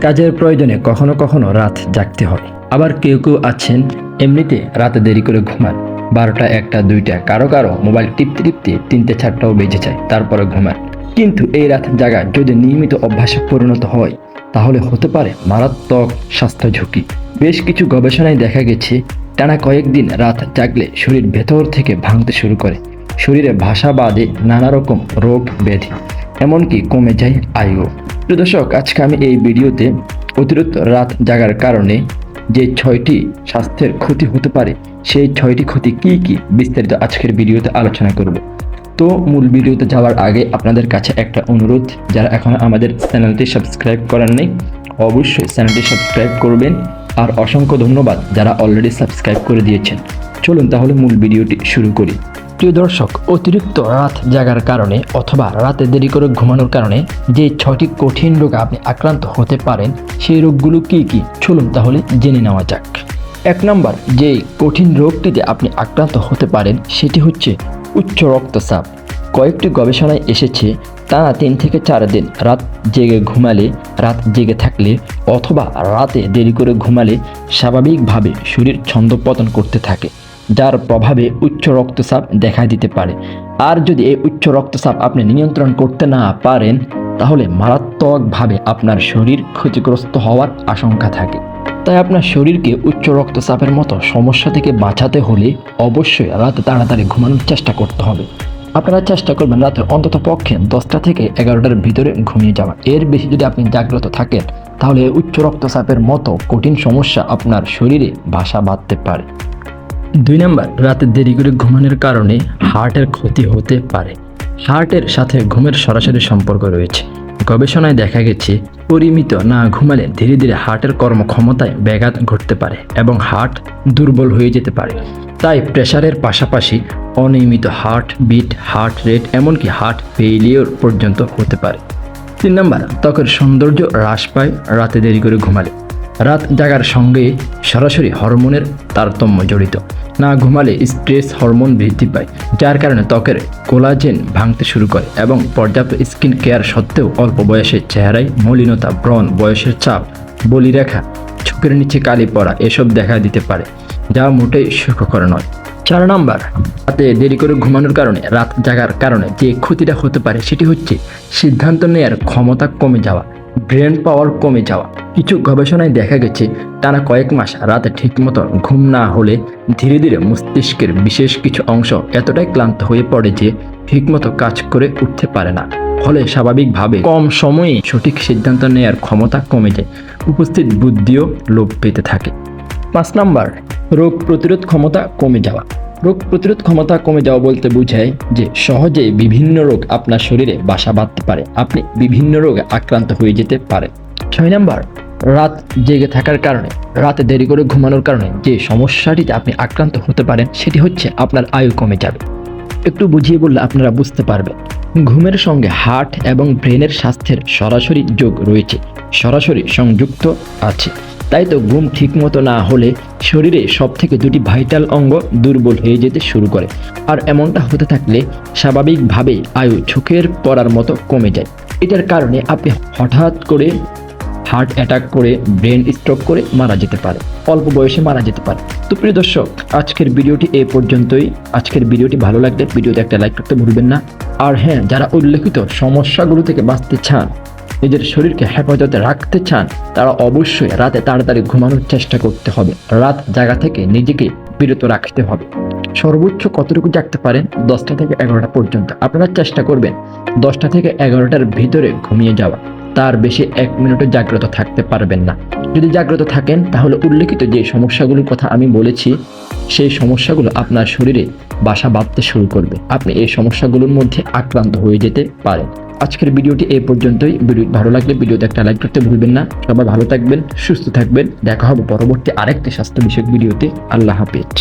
কাজের প্রয়োজনে কখনো কখনো রাত জাগতে হয়। আবার কেউ কেউ আছেন, এমনিতে রাতে দেরি করে ঘুমান। বারোটা, একটা, দুইটা, কারও কারও মোবাইল টিপতে টিপতে তিনটে, চারটাও বেজে যায়, তারপরে ঘুমান। কিন্তু এই রাত জাগা যদি নিয়মিত অভ্যাসে পরিণত হয়, তাহলে হতে পারে মারাত্মক স্বাস্থ্য ঝুঁকি। বেশ কিছু গবেষণায় দেখা গেছে, টানা কয়েকদিন রাত জাগলে শরীর ভেতর থেকে ভাঙতে শুরু করে। শরীরে ভাষা বাদে নানা রকম রোগ ব্যাধি, এমনকি কমে যায় আয়ু। দর্শক, আজকে আমি এই ভিডিওতে অতিরিক্ত রাত জাগার কারণে যে ছয়টি স্বাস্থ্যের ক্ষতি হতে পারে, সেই ছয়টি ক্ষতি কি কি বিস্তারিত আজকের ভিডিওতে আলোচনা করব। তো মূল ভিডিওতে যাওয়ার আগে আপনাদের কাছে একটা অনুরোধ, যারা এখন আমাদের চ্যানেলটি সাবস্ক্রাইব করেন নেই, অবশ্যই চ্যানেলটি সাবস্ক্রাইব করবেন। আর অসংখ্য ধন্যবাদ যারা অলরেডি সাবস্ক্রাইব করে দিয়েছেন। চলুন তাহলে মূল ভিডিওটি শুরু করি। প্রিয় দর্শক, অতিরিক্ত রাত জাগার কারণে অথবা রাতে দেরি করে ঘুমানোর কারণে যে ছয়টি কঠিন রোগে আপনি আক্রান্ত হতে পারেন, সেই রোগগুলো কি কি? চলুন তাহলে জেনে নেওয়া যাক। এক নম্বর, যে কঠিন রোগটিতে আপনি আক্রান্ত হতে পারেন, সেটি হচ্ছে উচ্চ রক্তচাপ। কয়েকটি গবেষণায় এসেছে, টানা তিন থেকে চার দিন রাত জেগে ঘুমালে, রাত জেগে থাকলে অথবা রাতে দেরি করে ঘুমালে স্বাভাবিকভাবে শরীর ছন্দপতন করতে থাকে। যার প্রভাবে উচ্চ রক্তচাপ দেখা দিতে পারে। আর যদি এই উচ্চ রক্তচাপ আপনি নিয়ন্ত্রণ করতে না পারেন, তাহলে মারাত্মকভাবে আপনার শরীর ক্ষতিগ্রস্ত হওয়ার আশঙ্কা থাকে। তাই আপনার শরীরকে উচ্চ রক্তচাপের মতো সমস্যা থেকে বাঁচাতে হলে অবশ্যই রাতে তাড়াতাড়ি ঘুমানোর চেষ্টা করতে হবে। আপনারা চেষ্টা করবেন রাতে অন্তত পক্ষে দশটা থেকে এগারোটার ভিতরে ঘুমিয়ে যাওয়া। এর বেশি যদি আপনি জাগ্রত থাকেন, তাহলে উচ্চ রক্তচাপের মতো কঠিন সমস্যা আপনার শরীরে বাসা বাঁধতে পারে। দুই নাম্বার, রাতে দেরি করে ঘুমানোর কারণে হার্টের ক্ষতি হতে পারে। হার্টের সাথে ঘুমের সরাসরি সম্পর্ক রয়েছে। গবেষণায় দেখা গেছে, পরিমিত না ঘুমালে ধীরে ধীরে হার্টের কর্মক্ষমতায় ব্যাঘাত ঘটতে পারে এবং হার্ট দুর্বল হয়ে যেতে পারে। তাই প্রেশারের পাশাপাশি অনিয়মিত হার্ট বিট, হার্ট রেট এমনকি হার্ট ফেইলিওর পর্যন্ত হতে পারে। তিন নম্বর, ত্বকের সৌন্দর্য হ্রাস পায়, রাতে দেরি করে ঘুমালে। রাত জাগার সঙ্গে সরাসরি হরমোনের তারতম্য জড়িত। না ঘুমালে স্ট্রেস হরমোন বৃদ্ধি পায়, যার কারণে ত্বকের কোলাজেন ভাঙতে শুরু করে এবং পর্যাপ্ত স্কিন কেয়ার সত্ত্বেও অল্প বয়সের চেহারায় মলিনতা, ব্রণ, বয়সের চাপ, বলিরেখা, চোখের নিচে কালি পড়া এসব দেখা দিতে পারে, যা মোটেই সুখকর নয়। চার নাম্বার, রাতে দেরি করে ঘুমানোর কারণে রাত জাগার কারণে যে ক্ষতিটা হতে পারে সেটি হচ্ছে সিদ্ধান্ত নেওয়ার ক্ষমতা কমে যাওয়া। ব্রেন পাওয়ার কমে যাওয়া। কিছু গবেষণায় দেখা গেছে, টানা কয়েক মাস রাতে ঠিকমতো ঘুম না হলে ধীরে ধীরে মস্তিষ্কের বিশেষ কিছু অংশ এতটাই ক্লান্ত হয়ে পড়ে যে ঠিকমতো কাজ করে উঠতে পারে না। ফলে স্বাভাবিকভাবে কম সময়ে সঠিক সিদ্ধান্ত নেওয়ার ক্ষমতা কমে যায়, উপস্থিত বুদ্ধিও লোপ পেতে থাকে। পাঁচ নাম্বার, রোগ প্রতিরোধ ক্ষমতা কমে যাওয়া। রোগ প্রতিরোধ ক্ষমতা কমে যাওয়া বলতে বোঝায় যে সহজে বিভিন্ন রোগ আপনার শরীরে বাসা বাঁধতে পারে। আপনি বিভিন্ন রোগে আক্রান্ত হয়ে যেতে পারে ছয় নাম্বার, রাত জেগে থাকার কারণে। রাতে দেরি করে ঘুমানোর কারণে যে সমস্যাটিতে আপনি আক্রান্ত হতে পারেন, সেটি হচ্ছে আপনার আয়ু কমে যাবে। একটু বুঝিয়ে বললে আপনারা বুঝতে পারবেন। ঘুমের সঙ্গে হার্ট এবং ব্রেনের স্বাস্থ্যের সরাসরি যোগ রয়েছে। সরাসরি সংযুক্ত আছে। তাই তো ঘুম ঠিকমতো না হলে শরীরে সব থেকে দুটি ভাইটাল অঙ্গ দুর্বল হয়ে যেতে শুরু করে। আর এমনটা হতে থাকলে স্বাভাবিকভাবে আয়ু চোখের পড়ার মতো কমে যায়। এটার কারণে আপনি হঠাৎ করে হার্ট অ্যাটাক করে ব্রেন স্ট্রোক করে মারা যেতে পারে অল্প বয়সে মারা যেতে পারে তো প্রিয় দর্শক, আজকের ভিডিওটি এ পর্যন্তই। আজকের ভিডিওটি ভালো লাগলে ভিডিওতে একটা লাইক করতে ভুলবেন না। আর হ্যাঁ যারা উল্লেখিত সমস্যাগুলো থেকে বাঁচতে চান নিজের শরীরকে হেফাজতে রাখতে চান, তারা অবশ্যই রাতে তাড়াতাড়ি ঘুমানোর চেষ্টা করতে হবে। রাত জায়গা থেকে নিজেকে বিরত রাখতে হবে। সর্বোচ্চ কতটুকু জাগতে পারেন? দশটা থেকে এগারোটা পর্যন্ত। আপনারা চেষ্টা করবেন দশটা থেকে এগারোটার ভিতরে ঘুমিয়ে যাওয়া। তার বেশি এক মিনিটও জাগ্রত থাকতে পারবেন না। যদি জাগ্রত থাকেন, তাহলে উল্লেখিত যে সমস্যাগুলোর কথা আমি বলেছি, সেই সমস্যাগুলো আপনার শরীরে বাসা বাঁধতে শুরু করবে। আপনি এই সমস্যাগুলোর মধ্যে আক্রান্ত হয়ে যেতে পারেন। আজকের ভিডিওটি এই পর্যন্তই। ভিডিও ভালো লাগলে ভিডিওতে একটা লাইক করতে ভুলবেন না। সবাই ভালো থাকবেন, সুস্থ থাকবেন। দেখা হবে পরবর্তী আরেকটি স্বাস্থ্য বিষয়ক ভিডিওতে। আল্লাহ হাফেজ।